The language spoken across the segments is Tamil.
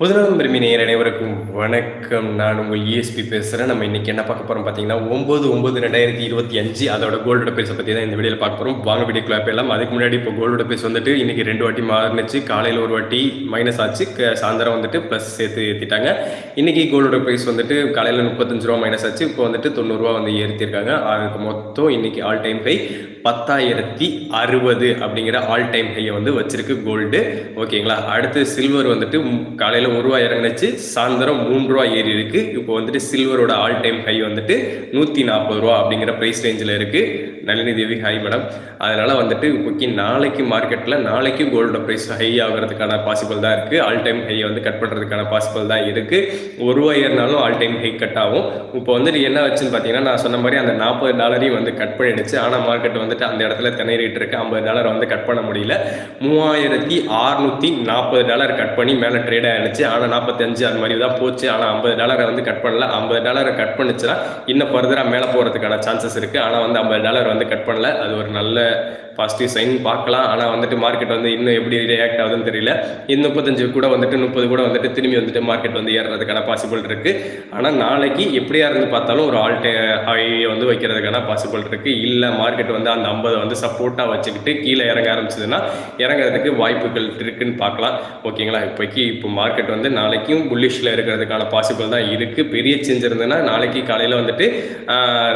பொதுநலம் விரும்பி நேயர் அனைவருக்கும் வணக்கம். நான் உங்கள் இஎஸ்பி பேசுகிறேன் நம்ம இன்றைக்கி என்ன பார்க்க போகிறோம் பார்த்தீங்கன்னா ஒம்பது ஒம்பது ரெண்டாயிரத்தி இருபத்தி அஞ்சு அதோட கோல்டோட பேஸை பற்றி தான் இந்த வீடியோவில் பார்க்க போகிறோம் வாங்க க்ளாப் எல்லாம் அதுக்கு முன்னாடி இப்போ கோல்டோட பேஸ் வந்துட்டு இன்றைக்கி ரெண்டு வாட்டி மாறினுச்சு. காலையில் ஒரு வாட்டி மைனஸ் ஆச்சு. சாயந்தரம் வந்துட்டு ப்ளஸ் சேர்த்து ஏற்றிட்டாங்க இன்றைக்கி கோல்டோட ப்ரைஸ் வந்துட்டு காலையில் முப்பத்தஞ்சு ரூபா மைனஸ் ஆச்சு. இப்போ வந்துட்டு தொண்ணூறுரூவா வந்து ஏற்றிருக்காங்க அதுக்கு மொத்தம் இன்றைக்கி ஆல் டைம் ஹை பத்தாயிரத்தி அறுபது அப்படிங்கிற ஆல் டைம் ஹையை வந்து வச்சிருக்கு கோல்டு ஓகேங்களா? அடுத்து சில்வர் வந்துட்டு காலையில் ஒரு ரூபா இறங்குனுச்சு சாயந்தரம் மூணு ரூபா ஏறி இருக்கு. இப்போ வந்துட்டு சில்வரோட ஆல் டைம் ஹை வந்துட்டு நூற்றி நாற்பது ரூபா அப்படிங்கிற ப்ரைஸ் ரேஞ்சில் இருக்குது நளினி தேவி ஹாய் மேடம் அதனால வந்துட்டு ஓகே நாளைக்கு மார்க்கெட்டில் நாளைக்கு கோல்டோட ப்ரைஸ் ஹை ஆகிறதுக்கான பாசிபிள் தான் இருக்குது ஆல் டைம் ஹையை வந்து கட் பண்ணுறதுக்கான பாசிபிள் தான் இருக்குது ஒரு ரூபாய் ஏறினாலும் ஆல் டைம் ஹை கட் ஆகும். இப்போ வந்துட்டு என்ன வச்சுன்னு பார்த்தீங்கன்னா நான் சொன்ன மாதிரி அந்த நாற்பது டாலரையும் வந்து கட் பண்ணிடுச்சு. ஆனால் மார்க்கெட் வந்துட்டு அந்த இடத்துல திணறிட்டு இருக்கு. ஐம்பது டாலர் வந்து கட் பண்ண முடியல. மூவாயிரத்தி அறுநூத்தி நாற்பது டாலர் கட் பண்ணி மேலே ட்ரேட் ஆயிடுச்சு. ஆனால் நாற்பத்தஞ்சு அது மாதிரி தான் போச்சு. ஆனால் ஐம்பது டாலரை வந்து கட் பண்ணல. ஐம்பது டாலரை கட் பண்ணுச்சுன்னா இன்னும் ஃபர்தராக மேலே போகிறதுக்கான சான்சஸ் இருக்குது ஆனால் வந்து ஐம்பது டாலர் வந்து கட் பண்ணல. அது ஒரு நல்ல பாசிட்டிவ் சைன் பார்க்கலாம். ஆனால் வந்துட்டு மார்க்கெட் வந்து இன்னும் எப்படி ரியாக்ட் ஆகுதுன்னு தெரியல. இன்னும் முப்பத்தஞ்சு கூட வந்துட்டு முப்பது கூட வந்துட்டு திரும்பி வந்துட்டு மார்க்கெட் வந்து ஏறுறதுக்கான பாசிபிள் இருக்கு. ஆனால் நாளைக்கு எப்படியா இருந்து பார்த்தாலும் ஒரு ஆல் ஹை வந்து வைக்கிறதுக்கான பாசிபிள் இருக்கு. இல்லை மார்க்கெட் வந்து அந்த ஐம்பது வந்து சப்போர்ட்டாக வச்சுக்கிட்டு கீழே இறங்க ஆரம்பிச்சதுன்னா இறங்குறதுக்கு வாய்ப்புகள் இருக்குன்னு பார்க்கலாம். ஓகேங்களா இப்போக்கி இப்போ மார்க்கெட் வந்து நாளைக்கும் புல்லிஷில் இருக்கிறதுக்கான பாசிபிள் தான் இருக்குது பெரிய சேஞ்ச் இருந்ததுன்னா நாளைக்கு காலையில் வந்துட்டு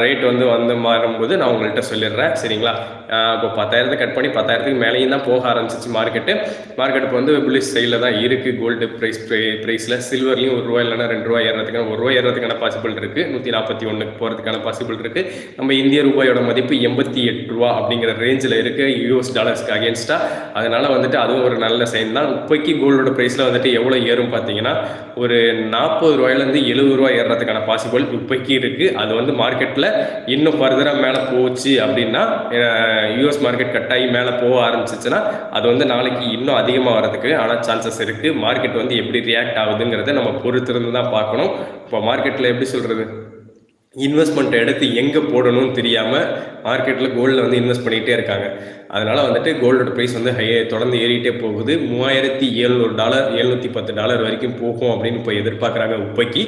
ரேட் வந்து வந்து மாறும்போது நான் உங்கள்கிட்ட சொல்லிடுறேன். சரிங்களா? ஆஹ் இப்போ பத்தாயிரத்தை கட் பண்ணி பத்தாயிரத்துக்கு மேலேயும் தான் போக ஆரம்பிச்சிச்சு மார்க்கெட்டு மார்க்கெட் இப்போ வந்து புல்லிஷ் சைடில் தான் இருக்குது கோல்டு ப்ரைஸ் ப்ரைஸில் சில்வர்லேயும் ஒரு ரூபா இல்லைனா ரெண்டு ரூபா ஏறதுக்கான ஒரு ரூபா ஏறதுக்கான பாசிபிள் இருக்குது நூற்றி நாற்பத்தி ஒன்றுக்கு போகிறதுக்கான பாசிபிள் இருக்குது நம்ம இந்திய ரூபாயோட மதிப்பு எண்பத்தி எட்டு ரூபா அப்படிங்கிற ரேஞ்சில் இருக்குது யூஎஸ் டாலர்ஸ்க்கு அகேன்ஸ்டாக அதனால் வந்துட்டு அதுவும் ஒரு நல்ல சைன் தான். இப்போக்கி கோல்டோட ப்ரைஸில் வந்துட்டு எவ்வளோ ஏறும் பார்த்தீங்கன்னா ஒரு நாற்பது ரூபாயிலேருந்து எழுபது ரூபா ஏறுறதுக்கான பாசிபிள் இப்போக்கி இருக்குது அது வந்து மார்க்கெட்டில் இன்னும் ஃபர்தராக மேலே போச்சு அப்படின்னா யூஎஸ் மார்க்கெட் கட்டாயி மேலே போக ஆரம்பிச்சிச்சுன்னா அது வந்து நாளைக்கு இன்னும் அதிகமாக வரதுக்கு ஆனால் சான்சஸ் இருக்குது மார்க்கெட் வந்து எப்படி ரியாக்ட் ஆகுதுங்கிறத நம்ம பொறுத்திருந்து தான் பார்க்கணும். இப்போ மார்க்கெட்டில் எப்படி சொல்கிறது இன்வெஸ்ட்மெண்ட் எடுத்து எங்கே போடணும்னு தெரியாமல் மார்க்கெட்டில் கோல்டில் வந்து இன்வெஸ்ட் பண்ணிகிட்டே இருக்காங்க. அதனால் வந்துட்டு கோல்டோட ப்ரைஸ் வந்து ஹை தொடர்ந்து ஏறிட்டே போகுது. மூவாயிரத்தி எழுநூறு டாலர் எழுநூற்றி பத்து டாலர் வரைக்கும் போகும் அப்படின்னு இப்போ எதிர்பார்க்குறாங்க உப்பைக்கு.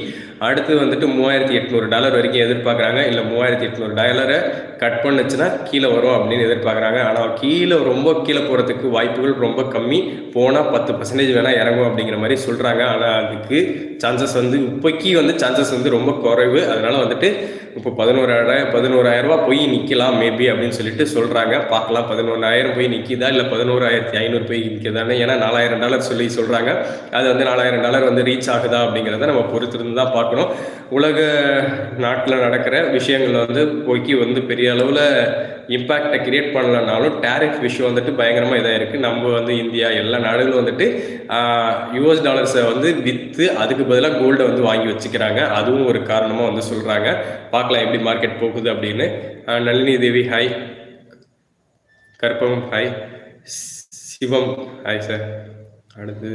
அடுத்து வந்துட்டு மூவாயிரத்தி எட்நூறு டாலர் வரைக்கும் எதிர்பார்க்குறாங்க. இல்லை மூவாயிரத்தி எட்நூறு டாலரை கட் பண்ணுச்சுன்னா கீழே வரும் அப்படின்னு எதிர்பார்க்குறாங்க. ஆனால் கீழே ரொம்ப கீழே போகிறதுக்கு வாய்ப்புகள் ரொம்ப கம்மி. போனால் பத்து பர்சன்டேஜ் வேணால் இறங்கும் அப்படிங்கிற மாதிரி சொல்கிறாங்க ஆனால் அதுக்கு சான்சஸ் வந்து இப்போக்கி வந்து சான்சஸ் வந்து ரொம்ப குறைவு. அதனால் வந்துட்டு இப்போ பதினோராயிரம் பதினோராயிரரூபா போய் நிற்கலாம் மேபி அப்படின்னு சொல்லிட்டு சொல்கிறாங்க பார்க்கலாம். பதினொன்றாயிரம் போய் நிற்கிதா இல்லை பதினோராயிரத்தி ஐநூறு போய் நிற்கிறதானே ஏன்னா நாலாயிரம் டாலர் சொல்லி சொல்கிறாங்க அது வந்து நாலாயிரம் டாலர் வந்து ரீச் ஆகுதா அப்படிங்கிறத நம்ம பொறுத்திருந்து தான் பார்க்கணும். உலக நாட்டில் நடக்கிற விஷயங்கள் வந்து போய்க்கி வந்து பெரிய அளவில் இம்பேக்டை கிரியேட் பண்ணலனாலும் டேரிஃப் விஷயம் வந்துட்டு பயங்கரமாக இதாக இருக்குது நம்ம வந்து இந்தியா எல்லா நாடுகளும் வந்துட்டு யூஎஸ் டாலர்ஸை வந்து விற்று அதுக்கு பதிலாக கோல்டை வந்து வாங்கி வச்சுக்கிறாங்க. அதுவும் ஒரு காரணமாக வந்து சொல்கிறாங்க பார்க்கலாம் எப்படி மார்க்கெட் போகுது அப்படின்னு. Nalini Devi hi Karpagam hi Sivam hi sir அடுத்து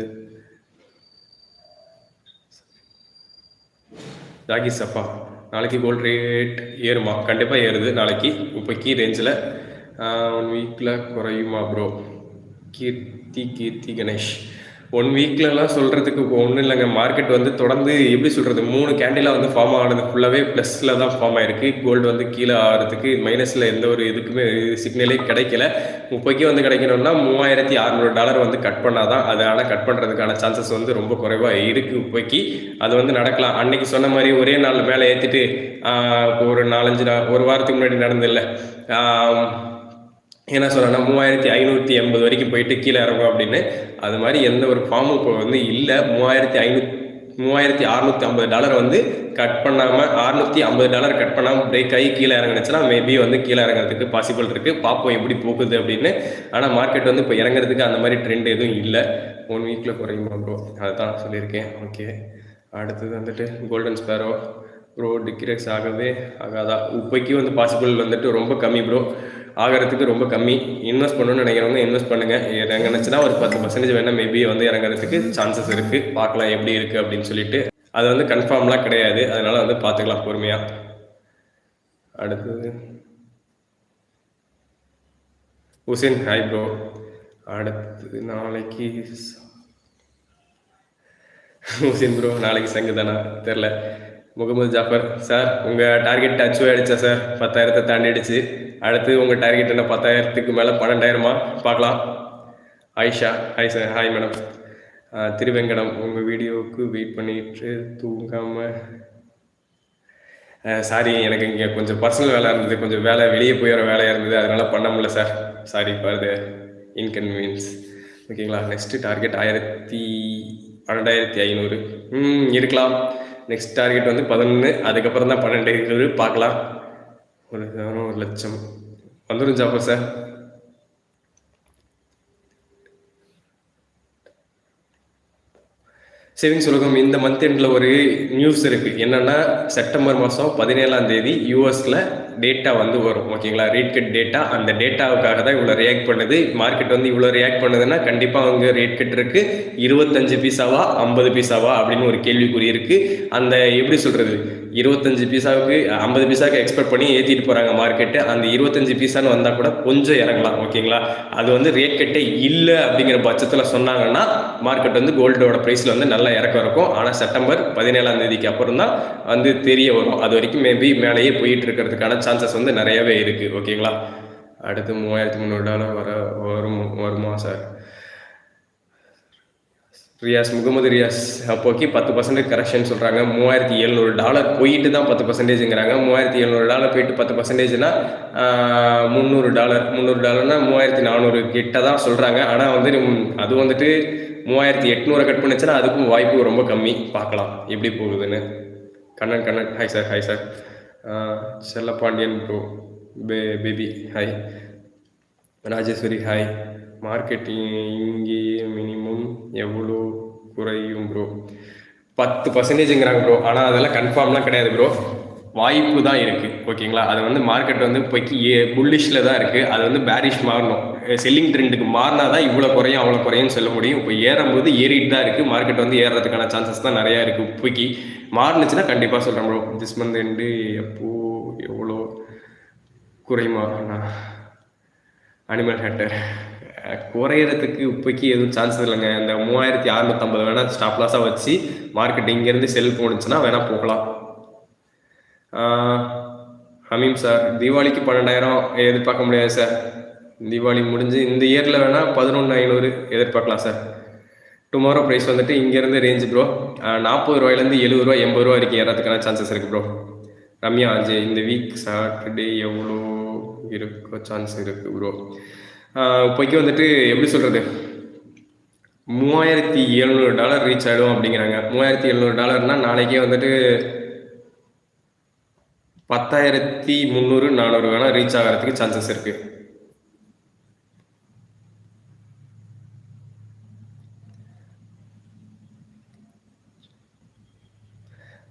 ஜாகி சஃபா. நாளைக்கு கோல்ட் ரேட் ஏறுமா? கண்டிப்பாக ஏறுது. நாளைக்கு இப்போ கீ ரேஞ்சில் ஒன் வீக்கில் குறையுமா ப்ரோ கீர்த்தி கீர்த்தி கணேஷ். ஒன் வீக்லலாம் சொல்கிறதுக்கு ஒன்றும் இல்லைங்க. மார்க்கெட் வந்து தொடர்ந்து எப்படி சொல்கிறது மூணு கேண்டிலாக வந்து ஃபார்ம் ஆனது ஃபுல்லாகவே ப்ளஸில் தான் ஃபார்ம் ஆயிருக்கு. கோல்டு வந்து கீழே ஆகிறதுக்கு மைனஸில் எந்த ஒரு இதுக்குமே சிக்னலே கிடைக்கல. முப்பைக்கு வந்து கிடைக்கணும்னா மூவாயிரத்தி அறநூறு டாலர் வந்து கட் பண்ணாதான் அது ஆனால் கட் பண்ணுறதுக்கான சான்சஸ் வந்து ரொம்ப குறைவாக இருக்குது இப்போக்கி அது வந்து நடக்கலாம். அன்னைக்கு சொன்ன மாதிரி ஒரே நாள் மேலே ஏற்றிட்டு ஒரு நாலஞ்சு நாள் ஒரு வாரத்துக்கு முன்னாடி நடந்தில்ல என்ன சொல்கிறேன்னா மூவாயிரத்தி ஐநூற்றி எண்பது வரைக்கும் போயிட்டு கீழே இறங்கும் அப்படின்னு. அது மாதிரி எந்த ஒரு ஃபார்மும் இப்போ வந்து இல்லை. மூவாயிரத்தி ஐநூத் மூவாயிரத்தி அறநூற்றி ஐம்பது டாலர் வந்து கட் பண்ணாமல் அறுநூத்தி ஐம்பது டாலர் கட் பண்ணாமல் பிரேக் ஆகி கீழே இறங்குனுச்சுன்னா மேபி வந்து கீழே இறங்குறதுக்கு பாசிபிள் இருக்குது பார்ப்போம் எப்படி போகுது அப்படின்னு. ஆனால் மார்க்கெட் வந்து இப்போ இறங்குறதுக்கு அந்த மாதிரி ட்ரெண்ட் எதுவும் இல்லை. ஒன் வீக்கில் குறையுமா ப்ரோ அதுதான் சொல்லியிருக்கேன். ஓகே அடுத்தது வந்துட்டு கோல்டன் ஸ்பேரோ ப்ரோ டிக்ரெக்ஸ் ஆகவே ஆகாதா? இப்போக்கி வந்து பாசிபிள் வந்துட்டு ரொம்ப கம்மி ப்ரோ ஆகிறதுக்கு ரொம்ப கம்மி. இன்வெஸ்ட் பண்ணணும்னு நினைக்கிறவங்க இன்வெஸ்ட் பண்ணுங்கள் இறங்குனுச்சுன்னா ஒரு பத்து பர்சன்டேஜ் வேணால் மேபி வந்து இறங்குறதுக்கு சான்சஸ் இருக்குது பார்க்கலாம் எப்படி இருக்குது அப்படின்னு சொல்லிட்டு. அது வந்து கன்ஃபார்ம்லாம் கிடையாது. அதனால் வந்து பார்த்துக்கலாம் பொறுமையாக அடுத்தது. உசேன் ஹாய் ப்ரோ அடுத்தது நாளைக்கு ஹுசேன் ப்ரோ நாளைக்கு சங்கு தானா? தெரில முகமது ஜாஃபர். சார் உங்கள் டார்கெட் அச்சீவ் ஆகிடுச்சா சார்? பத்தாயிரத்தை தாண்டிடுச்சு. அடுத்து உங்கள் டார்கெட் என்ன? பத்தாயிரத்துக்கு மேலே பன்னெண்டாயிரமா? பார்க்கலாம். Ayesha hi sir hi madam Thiruvengadam உங்கள் வீடியோவுக்கு வெயிட் பண்ணிட்டு தூங்காமல் சாரி எனக்கு இங்கே கொஞ்சம் பர்சனல் வேலை இருந்தது. கொஞ்சம் வேலை வெளியே போய் வேலையாக இருந்தது. அதனால் பண்ண முடியல sir sorry for the inconvenience ஓகேங்களா நெக்ஸ்ட்டு டார்கெட் ஆயிரத்தி பன்னெண்டாயிரத்தி ஐநூறு. ம் இருக்கலாம். நெக்ஸ்ட் டார்கெட் வந்து பதினொன்று அதுக்கப்புறம் தான் பன்னெண்டு. பார்க்கலாம். ஒரு ஒரு லட்சம். வந்துடும் ஜாஃபர் சார். சேவிங்ஸ் உலகம் இந்த மந்த் எண்டில் ஒரு நியூஸ் இருக்குது என்னென்னா செப்டம்பர் மாதம் பதினேழாம் தேதி யூஎஸில் டேட்டா வந்து வரும் ஓகேங்களா ரேட் கட் டேட்டா அந்த டேட்டாவுக்காக தான் இவ்வளோ ரியாக்ட் பண்ணுது. மார்க்கெட் வந்து இவ்வளோ ரியாக்ட் பண்ணுதுன்னா கண்டிப்பாக அவங்க ரேட் கட் இருக்கு. இருபத்தஞ்சு பீஸாவா ஐம்பது பீஸாவா அப்படின்னு ஒரு கேள்விக்குறி இருக்கு. அந்த எப்படி சொல்றது? இருபத்தஞ்சு பீஸாவுக்கு ஐம்பது பீஸாவுக்கு எக்ஸ்பெக்ட் பண்ணி ஏற்றிட்டு போகிறாங்க மார்க்கெட்டு அந்த இருபத்தஞ்சு பீஸான்னு வந்தால் கூட கொஞ்சம் இறங்கலாம் ஓகேங்களா அது வந்து ரேட் கட்டே இல்லை அப்படிங்கிற பட்சத்தில் சொன்னாங்கன்னா மார்க்கெட் வந்து கோல்டோட ப்ரைஸில் வந்து நல்லா இறக்கம் இருக்கும். ஆனால் செப்டம்பர் பதினேழாம் தேதிக்கு அப்புறம் தான் வந்து தெரிய வரும். அது வரைக்கும் மேபி மேலேயே போயிட்டு இருக்கிறதுக்கான சான்சஸ் வந்து நிறையவே இருக்குது ஓகேங்களா அடுத்து மூவாயிரத்தி முந்நூறு டாலர் வர வரும் வருமா சார் ரியாஸ் முகமது ரியாஸ் அப்போக்கி பத்து பர்சன்டேஜ் கரெக்ஷன் சொல்கிறாங்க மூவாயிரத்தி எழுநூறு டாலர் போயிட்டு தான் பத்து பர்சன்டேஜுங்கிறாங்க மூவாயிரத்தி எழுநூறு டாலர் போயிட்டு பத்து பர்சன்டேஜ்னா முந்நூறு டாலர் முந்நூறு டாலர்னா மூவாயிரத்தி நானூறு கிட்ட தான் சொல்கிறாங்க ஆனால் வந்து அது வந்துட்டு மூவாயிரத்தி எட்நூறை கட் பண்ணிச்சுன்னா அதுக்கும் வாய்ப்பு ரொம்ப கம்மி. பார்க்கலாம். எப்படி போகுதுன்னு. Kannan Kannan. Hi sir hi sir Chellapandian bro பே baby hi Rajeswari hi marketing minimum எவ்வளோ குறையும் ப்ரோ பத்து பர்சன்டேஜுங்கிறாங்க ப்ரோ ஆனால் அதெல்லாம் கன்ஃபார்ம்லாம் கிடையாது ப்ரோ வாய்ப்பு தான் இருக்குது ஓகேங்களா அது வந்து மார்க்கெட் வந்து இப்போக்கி ஏ புல்லிஷில் தான் இருக்குது அது வந்து பேரிஷ் மாறணும். செல்லிங் ட்ரெண்டுக்கு மாறினா தான் இவ்வளோ குறையும் அவ்வளோ குறையும் சொல்ல முடியும். இப்போ ஏறும்போது ஏறிட்டு தான் இருக்குது மார்க்கெட் வந்து ஏறுறதுக்கான சான்சஸ் தான் நிறையா இருக்குது இப்போக்கி மாறினுச்சுன்னா கண்டிப்பாக சொல்கிறேன் ப்ரோ திஸ் மந்த் எண்டு எப்போ எவ்வளோ குறையுமா அனிமல் ஹேட்டர் குறையிறதுக்கு இப்போக்கி எதுவும் சான்ஸ் இல்லைங்க. இந்த மூவாயிரத்தி அறுநூத்தம்பது வேணால் ஸ்டாப் லாஸாக வச்சு மார்க்கெட் இங்கேருந்து செல் போணுச்சுன்னா வேணால் போகலாம். ஹமீம் சார் தீபாவளிக்கு பன்னெண்டாயிரம் எதிர்பார்க்க முடியாது சார் தீபாவளி முடிஞ்சு இந்த இயரில் வேணால் பதினொன்று ஐநூறு எதிர்பார்க்கலாம் சார் டுமாரோ ப்ரைஸ் வந்துட்டு இங்கேருந்து ரேஞ்ச் ப்ரோ நாற்பது ரூபாயிலேருந்து எழுபது ரூபா எண்பது ரூபா வரைக்கும் ஏறதுக்கான சான்சஸ் இருக்குது ப்ரோ ரம்யா அஜய் இந்த வீக் சாட்டர்டே எவ்வளோ இருக்க சான்ஸ் இருக்குது ப்ரோ இப்போக்கி வந்துட்டு எப்படி சொல்கிறது மூவாயிரத்தி எழுநூறு டாலர் ரீச் ஆகிடும் அப்படிங்கிறாங்க. மூவாயிரத்தி எழுநூறு டாலர்னால் நாளைக்கே வந்துட்டு பத்தாயிரத்தி முந்நூறு நானூறு வேணால் ரீச் ஆகிறதுக்கு சான்சஸ் இருக்குது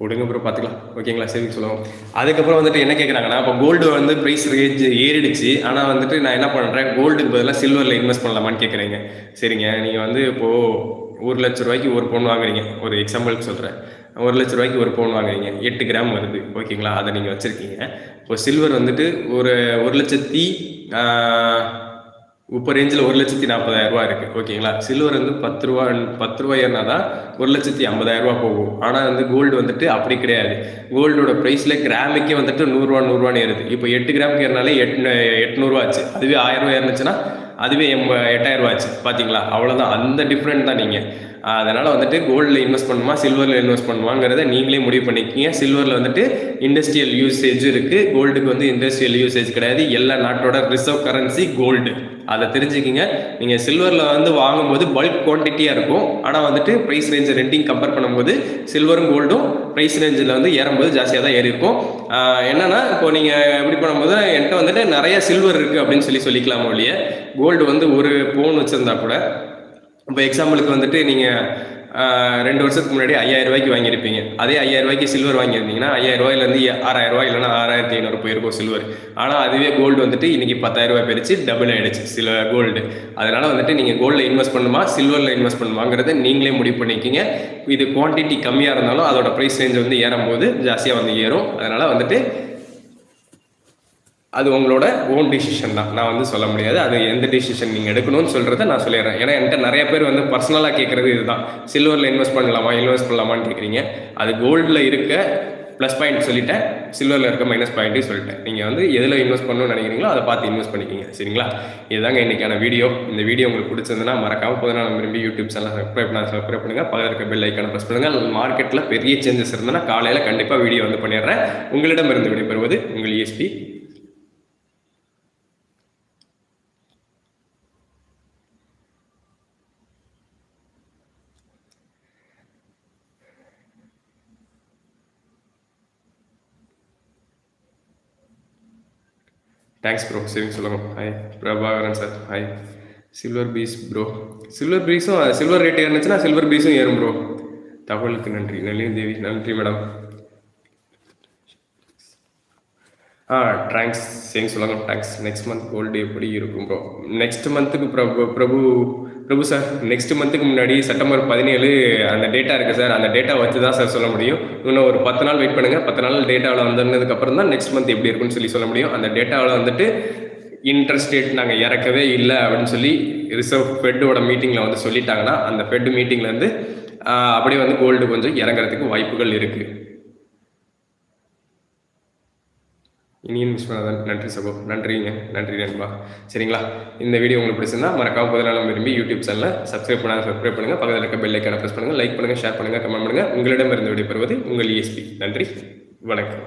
விடுங்க ப்ரோ பார்த்துக்கலாம் ஓகேங்களா சேவிங் சொல்லுவோம் அதுக்கப்புறம் வந்துட்டு என்ன கேட்குறாங்கன்னா இப்போ கோல்டு வந்து ப்ரைஸ் ரேஞ்ச் ஏறிடுச்சு. ஆனால் வந்துட்டு நான் என்ன பண்ணுறேன் கோல்டுக்கு பதிலாக சில்வரில் இன்வெஸ்ட் பண்ணலாமான்னு கேட்குறீங்க சரிங்க. நீங்கள் வந்து இப்போது ஒரு லட்ச ரூபாய்க்கு ஒரு பவுன் வாங்குறீங்க. ஒரு எக்ஸாம்பிளுக்கு சொல்கிறேன் ஒரு லட்ச ரூபாய்க்கு ஒரு பவுன் வாங்குறீங்க. எட்டு கிராம் வருது. ஓகேங்களா அதை நீங்கள் வச்சுருக்கீங்க. இப்போ சில்வர் வந்துட்டு ஒரு ஒரு லட்சத்தி இப்போ ரேஞ்சில் ஒரு லட்சத்தி நாற்பதாயிரம் ரூபா இருக்குது ஓகேங்களா சில்வர் வந்து பத்து ரூபா பத்து ரூபாய்னா தான் ஒரு லட்சத்தி ஐம்பதாயிரம் ரூபா போகும். ஆனால் வந்து கோல்டு வந்துட்டு அப்படி கிடையாது. கோல்டோட ப்ரைஸில் கிராமுக்கே வந்துட்டு நூறுரூவா நூறுரூவான்னு ஏறுது. இப்போ எட்டு கிராமுக்கு ஏறினாலே எட் எட்நூறுவா ஆச்சு. அதுவே ஆயிரம் ரூபா ஏறினுச்சுன்னா அதுவே எம்ப எட்டாயிரம் ரூபா ஆச்சு. பார்த்தீங்களா அவ்வளோதான் அந்த டிஃப்ரெண்ட் தான் நீங்கள் அதனால் வந்துட்டு கோல்டில் இன்வெஸ்ட் பண்ணுமா சில்வரில் இன்வெஸ்ட் பண்ணுவாங்கிறத நீங்களே முடிவு பண்ணிக்கிங்க. சில்வரில் வந்துட்டு இண்டஸ்ட்ரியல் யூசேஜ் இருக்குது கோல்டுக்கு வந்து இண்டஸ்ட்ரியல் யூசேஜ் கிடையாது. எல்லா நாட்டோட ரிசர்வ் கரன்சி கோல்டு அதை தெரிஞ்சுக்கிங்க. நீங்கள் சில்வரில் வந்து வாங்கும்போது பல்க் குவான்டிட்டியாக இருக்கும். ஆனால் வந்துட்டு ப்ரைஸ் ரேஞ்ச் ரெண்டிங் கம்பேர் பண்ணும்போது சில்வரும் கோல்டும் ப்ரைஸ் ரேஞ்சில் வந்து ஏறும்போது ஜாஸ்தியாக தான் ஏறி இருக்கும் என்னன்னா இப்போ நீங்கள் எப்படி பண்ணும்போது என்கிட்ட வந்துட்டு நிறைய சில்வர் இருக்குது அப்படின்னு சொல்லி சொல்லிக்கலாம் ஒழிய கோல்டு வந்து ஒரு பவுன் வச்சுருந்தா கூட இப்போ எக்ஸாம்பிளுக்கு வந்துட்டு நீங்கள் ரெண்டு வருஷத்துக்கு முன்னாடி ஐயாயிரம் ரூபாய்க்கு வாங்கியிருப்பீங்க. அதே ஐயாயிரம் ரூபாய்க்கு சில்வர் வாங்கியிருந்தீங்கன்னா ஐயாயிரம் ரூபாயிலேருந்து ஆறாயிரம் ரூபாய் இல்லைனா ஆறாயிரத்தி ஐநூறு போயிருக்கும் சில்வர் ஆனால் அதுவே கோல்டு வந்துட்டு இன்னைக்கு பத்தாயிரம் ரூபாய் பிரித்து டபுள் ஆகிடுச்சு சில கோல்டு அதனால் வந்துட்டு நீங்கள் கோல்டில் இன்வெஸ்ட் பண்ணுமா சில்வரில் இன்வெஸ்ட் பண்ணுமாங்கிறத நீங்களே முடிவு பண்ணிக்கிங்க. இது குவான்டிட்டி கம்மியாக இருந்தாலும் அதோட ப்ரைஸ் ரேஞ்ச் வந்து ஏறும்போது ஜாஸ்தியாக வந்து ஏறும். அதனால் வந்துட்டு அது உங்களோட ஓன் டிசிஷன் தான். நான் வந்து சொல்ல முடியாது. அது எந்த டிசிஷன் நீங்கள் எடுக்கணும்னு சொல்கிறத நான் சொல்லிடுறேன். ஏன்னா என்கிட்ட நிறைய பேர் வந்து பர்சனலாக கேட்குறது இதுதான். சில்வரில் இன்வெஸ்ட் பண்ணலாமா? இன்வெஸ்ட் பண்ணலாமான்னு கேட்குறீங்க அது கோல்டில் இருக்க ப்ளஸ் பாயிண்ட் சொல்லிட்டேன். சில்வரில் இருக்க மைனஸ் பாயிண்ட்டையும் சொல்லிட்டேன். நீங்கள் வந்து எதில் இன்வெஸ்ட் பண்ணணும்னு நினைக்கிறீங்களோ அதை பார்த்து இன்வெஸ்ட் பண்ணிக்கிங்க. சரிங்களா? இதுதாங்க இன்றைக்கான வீடியோ இந்த வீடியோ உங்களுக்கு பிடிச்சிருந்தனா மறக்காம போதும் நான் விரும்பி யூடியூப் சேனல் சப்ஸ்கிரைப் பண்ண சப்ஸ்கிரைப் பண்ணுங்கள் பக்கத்தில் இருக்க பெல் ஐக்கான ப்ரெஸ் பண்ணுங்கள் மார்க்கெட்டில் பெரிய சேஞ்சஸ் இருந்ததுன்னா காலையில் கண்டிப்பாக வீடியோ வந்து பண்ணிடுறேன். உங்களிடம் இருந்து விடைபெறுவது உங்கள் இஎஸ்பி தேங்க்ஸ் ப்ரோ சேவிங் சொல்லுங்க hi Prabhakaran sir hi silver piece bro silver பீஸும் சில்வர் ரேட் ஏறுனுச்சுன்னா சில்வர் பீஸும் ஏறும் ப்ரோ தகவலுக்கு நன்றி. நளினி தேவி நன்றி மேடம் ஆ தேங்க்ஸ் சேவிங் சொல்லுங்க தேங்க்ஸ் நெக்ஸ்ட் மந்த் கோல்டு எப்படி இருக்கும் ப்ரோ நெக்ஸ்ட் மந்த்துக்கு பிரபு பிரபு பிரபு சார் நெக்ஸ்ட் மந்த்துக்கு முன்னாடி செப்டம்பர் பதினேழு அந்த டேட்டா இருக்குது சார் அந்த டேட்டா வச்சு தான் சார் சொல்ல முடியும். இன்னும் ஒரு பத்து நாள் வெயிட் பண்ணுங்கள் பத்து நாள் டேட்டாவில் வந்ததுக்கப்புறம் தான் நெக்ஸ்ட் மந்த் எப்படி இருக்குன்னு சொல்லி சொல்ல முடியும். அந்த டேட்டாவில் வந்துட்டு இன்ட்ரெஸ்ட் ரேட் நாங்கள் இறக்கவே இல்லை அப்படின்னு சொல்லி ரிசர்வ் ஃபெட்டோட மீட்டிங்கில் வந்து சொல்லிட்டாங்கன்னா அந்த ஃபெட் மீட்டிங்கில் வந்து அப்படியே வந்து கோல்டு கொஞ்சம் இறங்குறதுக்கு வாய்ப்புகள் இருக்குது இனியன் விஸ்வநாதன் நன்றி சகோ. நன்றிங்க. நன்றி நண்பா. சரிங்களா? இந்த வீடியோ உங்களுக்கு பிடிச்சிருந்தா மறக்காம பதினாலாம் விரும்பி யூடியூப் சேனலில் சப்ஸ்கிரைப் பண்ணால் சப்ஸ்கிரைப் பண்ணுங்கள் பக்கத்தில் இருக்க பெல் ஐக்கான ப்ரெஸ் பண்ணுங்கள் லைக் பண்ணுங்கள் ஷேர் பண்ணுங்கள் கமெண்ட் பண்ணுங்கள் உங்களிடம் இருந்து விடைபெறுவது உங்கள் இஎஸ்பி நன்றி. வணக்கம்.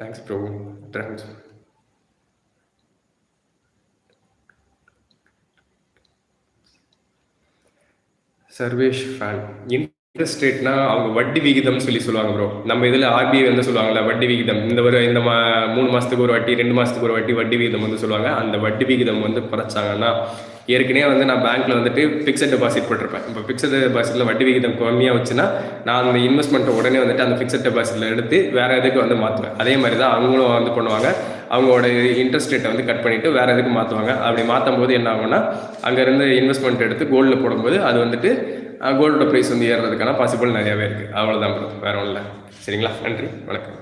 Thanks bro thanks Sarvesh fan interest ரேட்னா அவங்க வட்டி விகிதம்னு சொல்லி சொல்லுவாங்க ப்ரோ நம்ம இதில் ஆர்பிஐ வந்து சொல்லுவாங்கல்ல வட்டி விகிதம். இந்த ஒரு இந்த மா மூணு மாதத்துக்கு ஒரு வட்டி ரெண்டு மாதத்துக்கு ஒரு வட்டி வட்டி விகிதம் வந்து சொல்லுவாங்க. அந்த வட்டி விகிதம் வந்து குறைச்சாங்கன்னா ஏற்கனவே வந்து நான் பேங்க்கில் வந்துட்டு ஃபிக்ஸட் டெபாசிட் போட்டிருப்பேன். இப்போ ஃபிக்ஸட் டெபாசிட்டில் வட்டி விகிதம் கம்மியாக வச்சுன்னா நான் அந்த இன்வெஸ்ட்மெண்ட்டை உடனே வந்துட்டு அந்த ஃபிக்ஸட் டெபாசிட்டில் எடுத்து வேறு எதுக்கு வந்து மாற்றுவேன் அதே மாதிரி தான் அவங்களும் வந்து பண்ணுவாங்க. அவங்களோட இன்ட்ரெஸ்ட் ரேட்டை வந்து கட் பண்ணிவிட்டு வேறு எதுக்கு மாற்றுவாங்க அப்படி மாற்றும் போது என்ன ஆகும்னா அங்கேருந்து இன்வெஸ்ட்மெண்ட் எடுத்து கோல்டில் போடும்போது அது வந்துட்டு கோல்டோட ப்ரைஸ் வந்து ஏறுறதுக்கான பாசிபிள் நிறையாவே இருக்குது அவ்வளோதான் ப்ரோ வேறு ஒன்றும் இல்லை சரிங்களா? நன்றி. வணக்கம்.